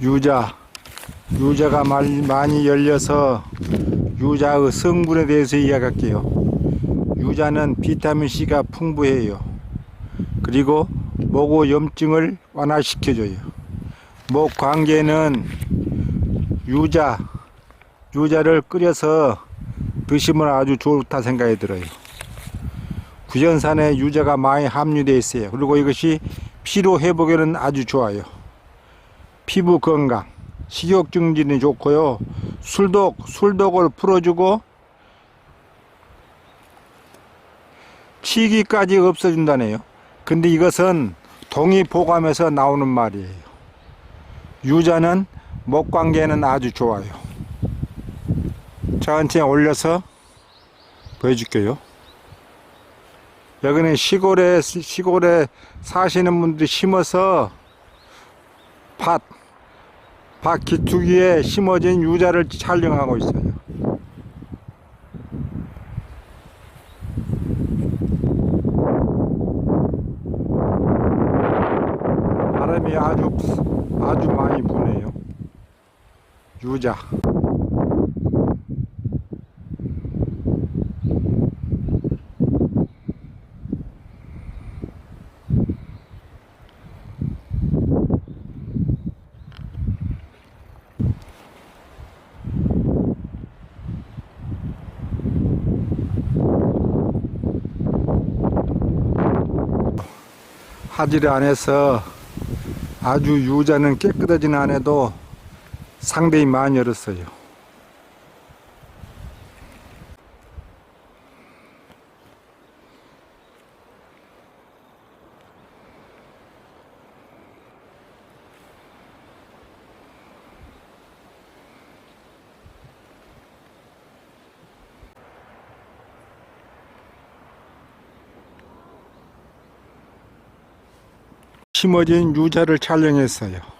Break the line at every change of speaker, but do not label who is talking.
유자, 유자가 말- 많이 열려서 유자의 성분에 대해서 이야기할게요. 유자는 비타민 C가 풍부해요. 그리고 목의 염증을 완화시켜줘요. 목 관계는 유자, 유자를 끓여서 드시면 아주 좋다 생각이 들어요. 구연산에 유자가 많이 함유되어 있어요. 그리고 이것이 피로 회복에는 아주 좋아요. 피부 건강, 식욕 증진이 좋고요. 술독, 술독을 풀어주고 치기까지 없어진다네요. 근데 이것은 동의보감에서 나오는 말이에요. 유자는 목 관계는 아주 좋아요. 천천히 올려서 보여줄게요. 여기는 시골에 시골에 사시는 분들이 심어서 밭, 밭 기투기에 심어진 유자를 촬영하고 있어요. 바람이 아주 아주 많이 부네요. 유자. 화질 안에서 아주 유자는 깨끗하진 않아도 상당히 많이 열었어요. 심어진 유자를 촬영했어요.